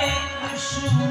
Krishna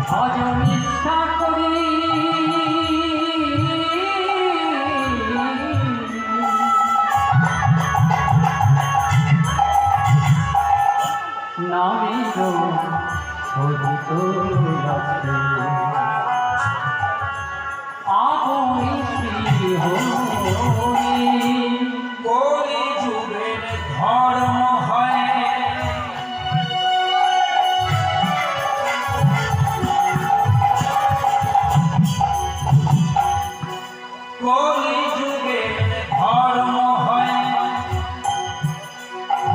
ভজন ইচ্ছা করি নামের শোধিত রাখি আপনি শ্রী হরি কলি যুগে ধর্ম হয়।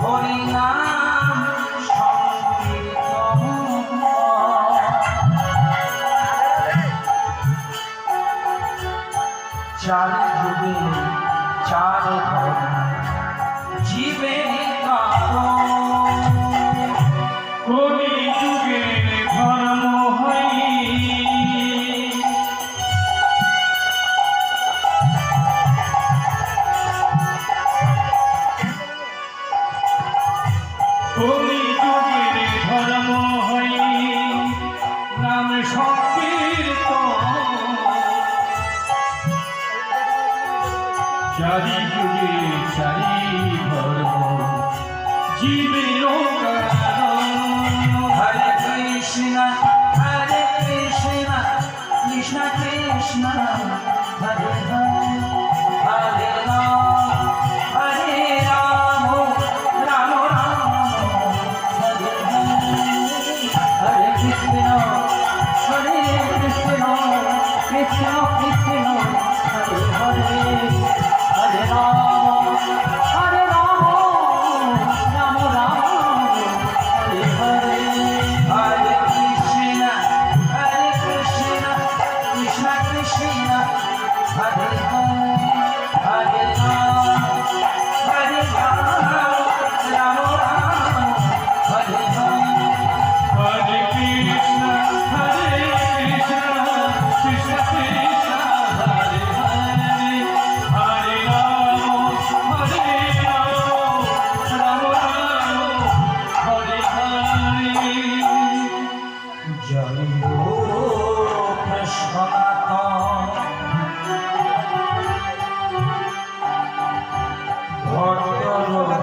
হরি নাম চার যুগে চার ধর্ম। জীবের কাপড় চারি যুগে চারি ধর্ম জীবের কারণ হরে কৃষ্ণ।